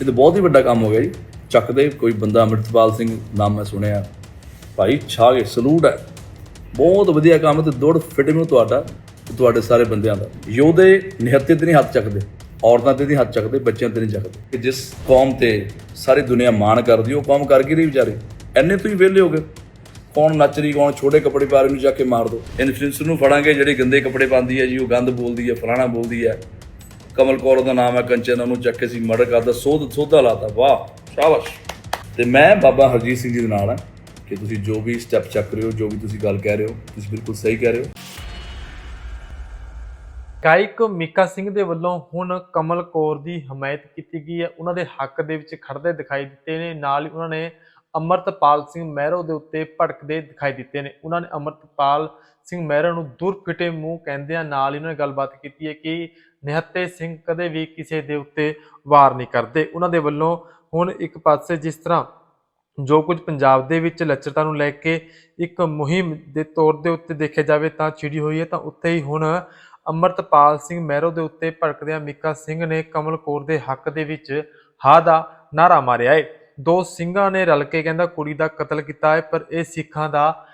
ਇਹ ਤਾਂ ਬਹੁਤ ਹੀ ਵੱਡਾ ਕੰਮ ਹੋ ਗਿਆ ਜੀ। ਚੱਕਦੇ ਕੋਈ ਬੰਦਾ ਅੰਮ੍ਰਿਤਪਾਲ ਸਿੰਘ ਨਾਮ ਮੈਂ ਸੁਣਿਆ। ਭਾਈ ਛਾ ਕੇ ਸਲੂਟ ਹੈ। ਬਹੁਤ ਵਧੀਆ ਕੰਮ ਤੇ ਦੌੜ ਫਿਟ ਨੂੰ ਤੁਹਾਡਾ ਤੁਹਾਡੇ ਸਾਰੇ ਬੰਦਿਆਂ ਦਾ। ਯੋਧੇ ਨਿਹੱਤੇ ਤੇ ਨਹੀਂ ਹੱਥ ਚੱਕਦੇ, ਔਰਤਾਂ ਤੇ ਨਹੀਂ ਹੱਥ ਚੱਕਦੇ, ਬੱਚਿਆਂ ਤੇ ਨਹੀਂ ਚੱਕਦੇ। ਕਿ ਜਿਸ ਕੌਮ ਤੇ ਸਾਰੀ ਦੁਨੀਆ ਮਾਣ ਕਰਦੀ, ਉਹ ਕੌਮ ਕਰ ਕੀ ਰਹੀ ਵਿਚਾਰੇ। ਐਨੇ ਤੁਸੀਂ ਵਿਹਲੇ ਹੋ ਗਏ। ਕੌਣ ਨੱਚ ਰਹੀ ਕੌਣ ਛੋਟੇ ਕੱਪੜੇ ਪਾ ਰਹੀ ਨੂੰ ਜਾ ਕੇ ਮਾਰ ਦੋ। ਇਨਫਲੂਐਂਸਰ ਨੂੰ ਫੜਾਂਗੇ, ਜਿਹੜੇ ਗੰਦੇ ਕੱਪੜੇ ਪਾਉਂਦੀ ਹੈ ਜੀ, ਉਹ ਗੰਦ ਬੋਲਦੀ ਹੈ, ਫਲਾਣਾ ਬੋਲਦੀ ਹੈ। ਕਮਲ ਕੌਰ ਦਾ ਨਾਮ ਹੈ ਕੰਚਨ, ਉਹਨੂੰ ਚੱਕ ਕੇ ਸੀ ਮਰਡਰ ਕਰਦਾ ਸੋਧ ਸੋਧਾ ਲਾਤਾ, ਵਾਹ, ਸ਼ਾਬਾਸ਼। ਤੇ ਮੈਂ ਬਾਬਾ ਹਰਜੀਤ ਸਿੰਘ ਜੀ ਦੇ ਨਾਲ ਹਾਂ, ਕਿ ਤੁਸੀਂ ਜੋ ਵੀ ਸਟੈਪ ਚੱਕ ਰਹੇ ਹੋ, ਜੋ ਵੀ ਤੁਸੀਂ ਗੱਲ ਕਹਿ ਰਹੇ ਹੋ, ਤੁਸੀਂ ਬਿਲਕੁਲ ਸਹੀ ਕਹਿ ਰਹੇ ਹੋ। ਗਾਇਕ ਮੀਕਾ ਸਿੰਘ ਦੇ ਵੱਲੋਂ ਹੁਣ ਕਮਲ ਕੌਰ ਦੀ ਹਮਾਇਤ ਕੀਤੀ ਗਈ ਹੈ। ਉਹਨਾਂ ਦੇ ਹੱਕ ਦੇ ਵਿੱਚ ਖੜਦੇ ਦਿਖਾਈ ਦਿੱਤੇ ਨੇ। ਨਾਲ ਹੀ ਉਹਨਾਂ ਨੇ ਅਮਰਤਪਾਲ ਸਿੰਘ ਮਹਿਰੋ ਦੇ ਉੱਤੇ ਭੜਕਦੇ ਦਿਖਾਈ ਦਿੱਤੇ ਨੇ। ਉਹਨਾਂ ਨੇ ਅਮਰਤਪਾਲ ਸਿੰਘ ਮਹਿਰੋ ਨੂੰ ਦੂਰ ਫਿਟੇ ਮੂੰਹ ਕਹਿੰਦਿਆਂ ਨਾਲ ਹੀ ਉਹਨਾਂ ਨੇ ਗੱਲਬਾਤ ਕੀਤੀ ਹੈ ਕਿ ਨਿਹੱਤੇ ਸਿੰਘ ਕਦੇ ਵੀ ਕਿਸੇ ਦੇ ਉੱਤੇ ਵਾਰ ਨਹੀਂ ਕਰਦੇ। ਉਹਨਾਂ ਦੇ ਵੱਲੋਂ ਹੁਣ ਇੱਕ ਪਾਸੇ ਜਿਸ ਤਰ੍ਹਾਂ ਜੋ ਕੁਝ ਪੰਜਾਬ ਦੇ ਵਿੱਚ ਲੱਚਰਤਾ ਨੂੰ ਲੈ ਕੇ ਇੱਕ ਮੁਹਿੰਮ ਦੇ ਤੌਰ ਦੇ ਉੱਤੇ ਦੇਖਿਆ ਜਾਵੇ ਤਾਂ ਛਿੜੀ ਹੋਈ ਹੈ, ਤਾਂ ਉੱਥੇ ਹੀ ਹੁਣ ਅਮਰਤਪਾਲ ਸਿੰਘ ਮਹਿਰੋ ਦੇ ਉੱਤੇ ਭੜਕਦਿਆਂ ਮੀਕਾ ਸਿੰਘ ਨੇ ਕਮਲ ਕੌਰ ਦੇ ਹੱਕ ਦੇ ਵਿੱਚ ਹਾ ਦਾ ਨਾਰਾ ਮਾਰਿਆ ਹੈ। ਦੋ ਸਿੰਘਾਂ ਨੇ ਰਲ ਕੇ ਕਹਿੰਦਾ ਕੁੜੀ ਦਾ ਕਤਲ ਕੀਤਾ ਹੈ, ਪਰ ਇਹ ਸਿੱਖਾਂ ਦਾ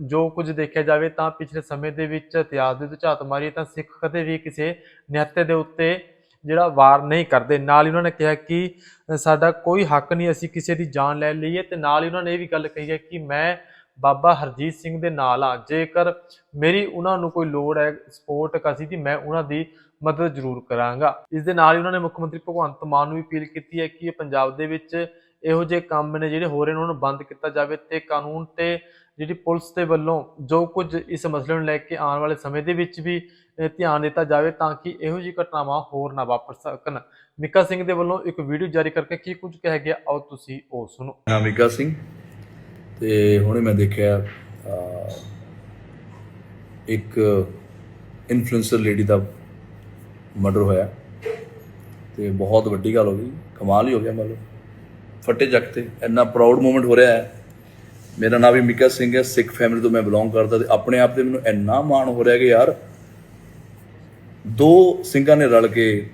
ਜੋ ਕੁਝ ਦੇਖਿਆ ਜਾਵੇ ਤਾਂ ਪਿਛਲੇ ਸਮੇਂ ਦੇ ਵਿੱਚ ਇਤਿਹਾਸ ਦੇ ਵਿੱਚ ਝਾਤ ਮਾਰੀ ਤਾਂ ਸਿੱਖ ਕਦੇ ਵੀ ਕਿਸੇ ਨਿਹੱਤੇ ਦੇ ਉੱਤੇ ਜਿਹੜਾ ਵਾਰ ਨਹੀਂ ਕਰਦੇ। ਨਾਲ ਹੀ ਉਹਨਾਂ ਨੇ ਕਿਹਾ ਕਿ ਸਾਡਾ ਕੋਈ ਹੱਕ ਨਹੀਂ, ਅਸੀਂ ਕਿਸੇ ਦੀ ਜਾਨ ਲੈ ਲਈਏ ਤੇ ਨਾਲ ਹੀ ਉਹਨਾਂ ਨੇ ਇਹ ਵੀ ਗੱਲ ਕਹੀ ਹੈ ਕਿ ਮੈਂ ਬਾਬਾ ਹਰਜੀਤ ਸਿੰਘ ਦੇ ਨਾਲ ਆ ਜੇਕਰ ਮੇਰੀ ਉਹਨਾਂ ਨੂੰ ਕੋਈ ਲੋੜ ਹੈ, ਸਪੋਰਟ ਕਸੀ ਦੀ, ਮੈਂ ਉਹਨਾਂ ਦੀ ਮਦਦ ਜ਼ਰੂਰ ਕਰਾਂਗਾ। ਇਸ ਦੇ ਨਾਲ ਹੀ ਉਹਨਾਂ ਨੇ ਮੁੱਖ ਮੰਤਰੀ ਭਗਵੰਤ ਮਾਨ ਨੂੰ ਵੀ ਅਪੀਲ ਕੀਤੀ ਹੈ ਕਿ ਇਹ ਪੰਜਾਬ ਦੇ ਵਿੱਚ ਇਹੋ ਜਿਹੇ ਕੰਮ ਨੇ ਜਿਹੜੇ ਹੋ ਰਹੇ ਨੇ, ਉਹਨਾਂ ਨੂੰ ਬੰਦ ਕੀਤਾ ਜਾਵੇ ਤੇ ਕਾਨੂੰਨ ਤੇ ਜਿਹੜੀ ਪੁਲਿਸ ਦੇ ਵੱਲੋਂ ਜੋ ਕੁਝ ਇਸ ਮਸਲੇ ਨੂੰ ਲੈ ਕੇ ਆਉਣ ਵਾਲੇ ਸਮੇਂ ਦੇ ਵਿੱਚ ਵੀ ਧਿਆਨ ਦਿੱਤਾ ਜਾਵੇ ਤਾਂ ਕਿ ਇਹੋ ਜਿਹੀ ਘਟਨਾਵਾਂ ਹੋਰ ਨਾ ਵਾਪਰ ਸਕਣ। ਮਿੱਕਾ ਸਿੰਘ ਦੇ ਵੱਲੋਂ ਇੱਕ ਵੀਡੀਓ ਜਾਰੀ ਕਰਕੇ ਕੀ ਕੁਝ ਕਿਹਾ ਗਿਆ, ਆਓ ਤੁਸੀਂ ਉਹ ਸੁਣੋ। ਨਾਮ ਮੀਕਾ ਸਿੰਘ ਤੇ ਹੁਣੇ ਮੈਂ ਦੇਖਿਆ ਇੱਕ ਇਨਫਲੂਐਂਸਰ ਲੇਡੀ ਦਾ ਮਰਡਰ ਹੋਇਆ। ਤੇ ਬਹੁਤ ਵੱਡੀ ਗੱਲ ਹੋ ਗਈ, ਕਮਾਲ ਹੀ ਹੋ ਗਿਆ ਮਤਲਬ। ਫੱਟੇ ਜੱਗ ਤੇ ਇੰਨਾ ਪ੍ਰਾਊਡ ਮੂਮੈਂਟ ਹੋ ਰਿਹਾ ਹੈ। ਮੇਰਾ ਨਾਮ ਵੀ ਮਿਕਾ ਸਿੰਘ ਹੈ, ਸਿੱਖ ਫੈਮਿਲੀ ਤੋਂ ਮੈਂ ਬਿਲੋਂਗ ਕਰਦਾ ਤੇ ਆਪਣੇ ਆਪ ਤੇ ਮੈਨੂੰ ਇੰਨਾ ਮਾਣ ਹੋ ਰਿਹਾ ਕਿ ਯਾਰ ਦੋ ਸਿੰਘਾਂ ਨੇ ਰਲ ਕੇ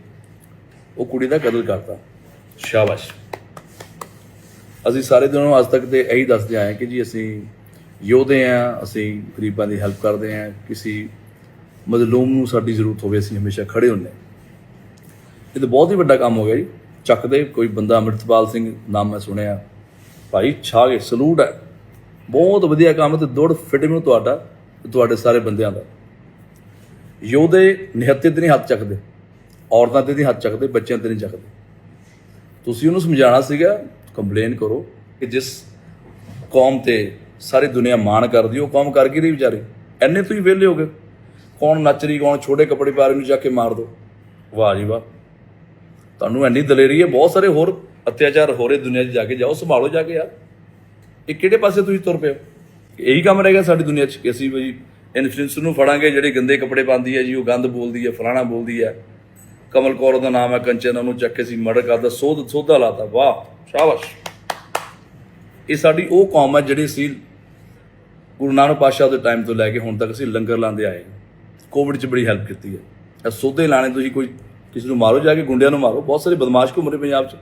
ਉਹ ਕੁੜੀ ਦਾ ਕਤਲ ਕਰਤਾ। ਸ਼ਾਬਾਸ਼। ਅਸੀਂ ਸਾਰੇ ਦਿਨੋਂ ਅੱਜ ਤੱਕ ਤੇ ਇਹੀ ਦੱਸਦੇ ਆਏ ਕਿ ਜੀ ਅਸੀਂ ਯੋਧੇ ਆ ਅਸੀਂ ਗਰੀਬਾਂ ਦੀ ਹੈਲਪ ਕਰਦੇ ਆ ਕਿਸੇ ਮਜ਼ਲੂਮ ਨੂੰ ਸਾਡੀ ਜ਼ਰੂਰਤ ਹੋਵੇ, ਅਸੀਂ ਹਮੇਸ਼ਾ ਖੜੇ ਹੁੰਦੇ ਹਾਂ। ਇਹ ਤਾਂ ਬਹੁਤ ਹੀ ਵੱਡਾ ਕੰਮ ਹੋ ਗਿਆ ਜੀ। ਚੱਕਦੇ ਕੋਈ ਬੰਦਾ ਅੰਮ੍ਰਿਤਪਾਲ ਸਿੰਘ, ਨਾਮ ਮੈਂ ਸੁਣਿਆ, ਭਾਈ ਛਾਗੇ ਸਲੂਟ ਹੈ। ਬਹੁਤ ਵਧੀਆ ਕੰਮ ਤੇ ਦੌੜ ਫਿਟ ਨੂੰ ਤੁਹਾਡਾ, ਤੁਹਾਡੇ ਸਾਰੇ ਬੰਦਿਆਂ ਦਾ। ਯੋਧੇ ਨਿਹੱਤੇ ਤੇ ਨਹੀਂ ਹੱਥ ਚੱਕਦੇ, ਔਰਤਾਂ ਤੇ ਨਹੀਂ ਹੱਥ ਚੱਕਦੇ, ਬੱਚਿਆਂ ਤੇ ਨਹੀਂ ਚੱਕਦੇ। ਤੁਸੀਂ ਉਹਨੂੰ ਸਮਝਾਉਣਾ ਸੀਗਾ ਕੰਪਲੇਨ ਕਰੋ ਕਿ ਜਿਸ ਕੌਮ ਤੇ ਸਾਰੀ ਦੁਨੀਆ ਮਾਣ ਕਰਦੀ, ਉਹ ਕੌਮ ਕਰ ਕੀ ਰਹੀ ਵਿਚਾਰੇ। ਐਨੇ ਤੁਸੀਂ ਵਿਹਲੇ ਹੋ ਗਏ। ਕੌਣ ਨੱਚ ਰਹੀ, ਕੌਣ ਛੋਟੇ ਕੱਪੜੇ ਪਾ ਰਹੀ ਨੂੰ ਜਾ ਕੇ ਮਾਰ ਦੋ। ਵਾਹ ਜੀ ਵਾਹ। ਤੁਹਾਨੂੰ ਐਨੀ ਦਲੇਰੀ ਹੈ, ਬਹੁਤ ਸਾਰੇ ਹੋਰ ਅਤਿਆਚਾਰ ਹੋ ਰਹੇ ਦੁਨੀਆ 'ਚ ਜਾ ਕੇ, ਜਾਓ, ਸੰਭਾਲੋ ਜਾ ਕੇ ਯਾਰ। ਇਹ ਕਿਹੜੇ ਪਾਸੇ ਤੁਸੀਂ ਤੁਰ ਪਏ ਹੋ? ਇਹੀ ਕੰਮ ਰਹਿ ਗਿਆ ਸਾਡੀ ਦੁਨੀਆ 'ਚ ਕਿ ਅਸੀਂ ਬਈ ਇਨਫਲੂਐਂਸਰ ਨੂੰ ਫੜਾਂਗੇ, ਜਿਹੜੇ ਗੰਦੇ ਕੱਪੜੇ ਪਾਉਂਦੀ ਹੈ ਜੀ, ਉਹ ਗੰਦ ਬੋਲਦੀ ਹੈ, ਫਲਾਣਾ ਬੋਲਦੀ ਹੈ। ਕਮਲ ਕੌਰ ਦਾ ਨਾਮ ਹੈ, ਕੰਚਨ, ਉਹਨੂੰ ਚੱਕ ਕੇ ਸੀ ਮਰਡਰ ਕਰਦਾ ਸੋਧ, ਸੋਧਾ ਲਾਤਾ, ਵਾਹ, ਸ਼ਾਬਾਸ਼। ਇਹ ਸਾਡੀ ਉਹ ਕੌਮ ਹੈ ਜਿਹੜੀ ਸੀ ਗੁਰੂ ਨਾਨਕ ਪਾਤਸ਼ਾਹ ਦੇ ਟਾਈਮ ਤੋਂ ਲੈ ਕੇ ਹੁਣ ਤੱਕ ਅਸੀਂ ਲੰਗਰ ਲਾਉਂਦੇ ਆਏ ਕੋਵਿਡ 'ਚ ਬੜੀ ਹੈਲਪ ਕੀਤੀ ਹੈ। ਇਹ ਸੋਧੇ ਲਾਣੇ ਤੁਸੀਂ ਕੋਈ ਕਿਸੇ ਨੂੰ ਮਾਰੋ, ਜਾ ਕੇ ਗੁੰਡਿਆਂ ਨੂੰ ਮਾਰੋ। ਬਹੁਤ ਸਾਰੇ ਬਦਮਾਸ਼ ਘੁੰਮ ਰਹੇ ਪੰਜਾਬ 'ਚ।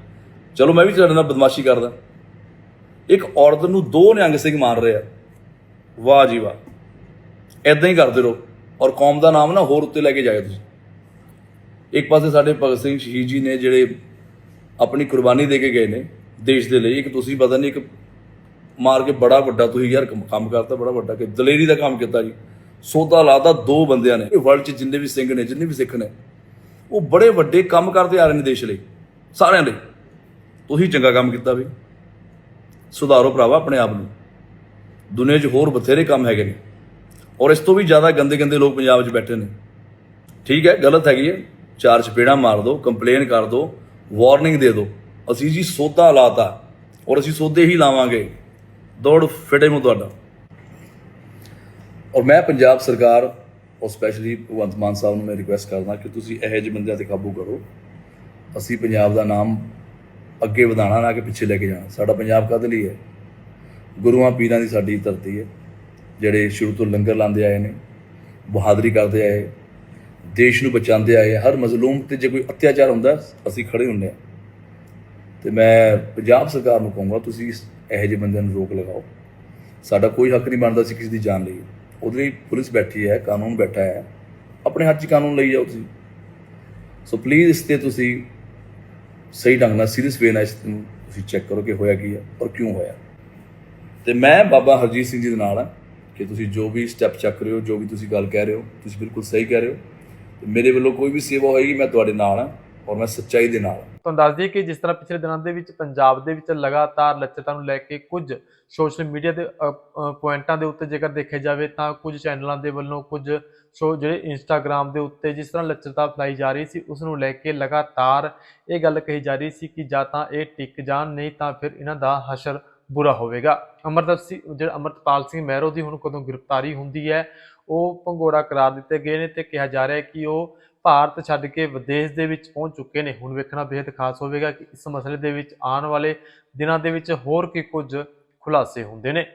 ਚਲੋ, ਮੈਂ ਵੀ ਤੁਹਾਡੇ ਨਾਲ ਬਦਮਾਸ਼ੀ ਕਰਦਾ। ਇੱਕ ਔਰਤ ਨੂੰ ਦੋ ਨਿਹੰਗ ਸਿੰਘ ਮਾਰ ਰਹੇ ਆ। ਵਾਹ ਜੀ ਵਾਹ। ਐਦਾਂ ਹੀ ਕਰਦੇ ਰਹੋ। ਔਰ ਕੌਮ ਦਾ ਨਾਮ ਨਾ ਹੋਰ ਉੱਤੇ ਲੈ ਕੇ ਜਾਇਓ ਤੁਸੀਂ। ਇੱਕ ਪਾਸੇ ਸਾਡੇ ਭਗਤ ਸਿੰਘ ਸ਼ਹੀਦ ਜੀ ਨੇ ਜਿਹੜੇ ਆਪਣੀ ਕੁਰਬਾਨੀ ਦੇ ਕੇ ਗਏ ਨੇ ਦੇਸ਼ ਦੇ ਲਈ। ਇੱਕ ਤੁਸੀਂ ਪਤਾ ਨਹੀਂ, ਇੱਕ ਮਾਰ ਕੇ ਬੜਾ ਵੱਡਾ ਤੁਸੀਂ ਯਾਰ ਕੰਮ ਕੰਮ ਕਰਤਾ, ਬੜਾ ਵੱਡਾ ਕਿ ਦਲੇਰੀ ਦਾ ਕੰਮ ਕੀਤਾ ਜੀ। ਸੋਦਾ ਲਾਦਾ ਦੋ ਬੰਦਿਆਂ ਨੇ। ਵਰਲਡ 'ਚ ਜਿੰਨੇ ਵੀ ਸਿੰਘ ਨੇ, ਜਿੰਨੇ ਵੀ ਸਿੱਖ ਨੇ, ਉਹ ਬੜੇ ਵੱਡੇ ਕੰਮ ਕਰਦੇ ਆ ਰਹੇ ਨੇ ਦੇਸ਼ ਲਈ, ਸਾਰਿਆਂ ਲਈ। ਤੁਸੀਂ ਚੰਗਾ ਕੰਮ ਕੀਤਾ ਵੀ। ਸੁਧਾਰੋ ਭਰਾਵਾ ਆਪਣੇ ਆਪ ਨੂੰ। ਦੁਨੀਆ 'ਚ ਹੋਰ ਬਥੇਰੇ ਕੰਮ ਹੈਗੇ ਨੇ। ਔਰ ਇਸ ਤੋਂ ਵੀ ਜ਼ਿਆਦਾ ਗੰਦੇ ਗੰਦੇ ਲੋਕ ਪੰਜਾਬ 'ਚ ਬੈਠੇ ਨੇ। ਠੀਕ ਹੈ, ਗਲਤ ਹੈਗੀ ਹੈ। ਚਾਰ ਚਪੇੜਾਂ ਮਾਰ ਦਿਓ ਕੰਪਲੇਨ ਕਰ ਦਿਓ ਵਾਰਨਿੰਗ ਦੇ ਦਿਓ ਅਸੀਂ ਜੀ ਸੋਧਾ ਲਾਤਾ ਔਰ ਅਸੀਂ ਸੋਧੇ ਹੀ ਲਾਵਾਂਗੇ। ਦੌੜ ਫਿਟੇ ਨੂੰ ਤੁਹਾਡਾ। ਔਰ ਮੈਂ ਪੰਜਾਬ ਸਰਕਾਰ ਔਰ ਸਪੈਸ਼ਲੀ ਭਗਵੰਤ ਮਾਨ ਸਾਹਿਬ ਨੂੰ ਮੈਂ ਰਿਕੁਐਸਟ ਕਰਦਾ ਕਿ ਤੁਸੀਂ ਇਹੋ ਜਿਹੇ ਬੰਦਿਆਂ ਤੇ ਕਾਬੂ ਕਰੋ। ਅਸੀਂ ਪੰਜਾਬ ਦਾ ਨਾਮ ਅੱਗੇ ਵਧਾਉਣਾ ਨਾ ਕਿ ਪਿੱਛੇ ਲੈ ਕੇ ਜਾਣਾ। ਸਾਡਾ ਪੰਜਾਬ ਕਦ ਲਈ ਹੈ? ਗੁਰੂਆਂ ਪੀਰਾਂ ਦੀ ਸਾਡੀ ਧਰਤੀ ਹੈ, ਜਿਹੜੇ ਸ਼ੁਰੂ ਤੋਂ ਲੰਗਰ ਲਾਉਂਦੇ ਆਏ ਨੇ, ਬਹਾਦਰੀ ਕਰਦੇ ਆਏ, ਦੇਸ਼ ਨੂੰ ਬਚਾਉਂਦੇ ਆਏ, ਹਰ ਮਜ਼ਲੂਮ ਤੇ ਜੇ ਕੋਈ ਅਤਿਆਚਾਰ ਹੁੰਦਾ, ਅਸੀਂ ਖੜੇ ਹੁੰਦੇ ਹਾਂ। ਤੇ ਮੈਂ ਪੰਜਾਬ ਸਰਕਾਰ ਨੂੰ ਕਹੂੰਗਾ, ਤੁਸੀਂ ਇਸ- ਇਹੋ ਜਿਹੇ ਬੰਦਿਆਂ ਨੂੰ ਰੋਕ ਲਗਾਓ। ਸਾਡਾ ਕੋਈ ਹੱਕ ਨਹੀਂ ਬਣਦਾ ਸੀ ਕਿਸੇ ਦੀ ਜਾਨ ਲਈ। ਉਹਦੇ ਲਈ ਪੁਲਿਸ ਬੈਠੀ ਹੈ, ਕਾਨੂੰਨ ਬੈਠਾ ਹੈ। ਆਪਣੇ ਹੱਥ 'ਚ ਕਾਨੂੰਨ ਲਈ ਜਾਓ ਤੁਸੀਂ। ਸੋ ਪਲੀਜ਼ ਇਸ ਤੇ ਤੁਸੀਂ ਸਹੀ ਢੰਗ ਨਾਲ ਸੀਰੀਅਸ ਵੇ ਨਾਲ ਇਸ ਨੂੰ ਤੁਸੀਂ ਚੈੱਕ ਕਰੋ ਕਿ ਹੋਇਆ ਕੀ ਹੈ ਔਰ ਕਿਉਂ ਹੋਇਆ। ਤੇ ਮੈਂ ਬਾਬਾ ਹਰਜੀਤ ਸਿੰਘ ਜੀ ਦੇ ਨਾਲ ਹਾਂ ਕਿ ਤੁਸੀਂ ਜੋ ਵੀ ਸਟੈਪ ਚੱਕ ਰਹੇ ਹੋ, ਜੋ ਵੀ ਤੁਸੀਂ ਗੱਲ ਕਹਿ ਰਹੇ ਹੋ, ਤੁਸੀਂ ਬਿਲਕੁਲ ਸਹੀ ਕਹਿ ਰਹੇ ਹੋ। ਤੇ ਮੇਰੇ ਵੱਲੋਂ ਕੋਈ ਵੀ ਸੇਵਾ ਹੋਏਗੀ, ਮੈਂ ਤੁਹਾਡੇ ਨਾਲ ਹਾਂ ਔਰ ਮੈਂ ਸੱਚਾਈ ਦੇ ਨਾਲ ਹਾਂ ਤੁਹਾਨੂੰ ਦੱਸ ਦਈਏ ਕਿ ਜਿਸ ਤਰ੍ਹਾਂ ਪਿਛਲੇ ਦਿਨਾਂ ਦੇ ਵਿੱਚ ਪੰਜਾਬ ਦੇ ਵਿੱਚ ਲਗਾਤਾਰ ਲੱਚਰਤਾ ਨੂੰ ਲੈ ਕੇ ਕੁਝ ਸੋਸ਼ਲ ਮੀਡੀਆ ਦੇ ਪੁਆਇੰਟਾਂ ਦੇ ਉੱਤੇ ਜੇਕਰ ਦੇਖਿਆ ਜਾਵੇ ਤਾਂ ਕੁਝ ਚੈਨਲਾਂ ਦੇ ਵੱਲੋਂ ਕੁਝ ਸ਼ੋ ਜਿਹੜੇ ਇੰਸਟਾਗ੍ਰam ਦੇ ਉੱਤੇ ਜਿਸ ਤਰ੍ਹਾਂ ਲੱਚਰਤਾ ਅਪਣਾਈ ਜਾ ਰਹੀ ਸੀ ਉਸ ਨੂੰ ਲੈ ਕੇ ਲਗਾਤਾਰ ਇਹ ਗੱਲ ਕਹੀ ਜਾ ਰਹੀ ਸੀ ਕਿ ਜਾਂ ਤਾਂ ਇਹ ਟਿਕ ਜਾਣ, ਨਹੀਂ ਤਾਂ ਫਿਰ ਇਹਨਾਂ ਦਾ ਹਸ਼ਰ ਬੁਰਾ ਹੋਵੇਗਾ। ਅਮਰਦਪ ਸਿੰਘ ਜਿਹੜਾ ਅਮਰਤਪਾਲ ਸਿੰਘ ਮਹਿਰੋ ਦੀ ਹੁਣ ਕਦੋਂ ਗ੍ਰਿਫਤਾਰੀ ਹੁੰਦੀ ਹੈ, ਉਹ ਭੰਗੋੜਾ ਕਰਾਰ ਦਿੱਤੇ ਗਏ ਨੇ ਤੇ ਕਿਹਾ ਜਾ ਰਿਹਾ ਹੈ ਕਿ ਉਹ ਭਾਰਤ ਛੱਡ ਕੇ ਵਿਦੇਸ਼ ਦੇ ਵਿੱਚ ਪਹੁੰਚ ਚੁੱਕੇ ਨੇ। ਹੁਣ ਵੇਖਣਾ ਬੇਹੱਦ ਖਾਸ ਹੋਵੇਗਾ ਕਿ ਇਸ ਮਸਲੇ ਦੇ ਵਿੱਚ ਆਉਣ ਵਾਲੇ ਦਿਨਾਂ ਦੇ ਵਿੱਚ ਹੋਰ ਕੀ ਕੁਝ ਖੁਲਾਸੇ ਹੁੰਦੇ ਨੇ।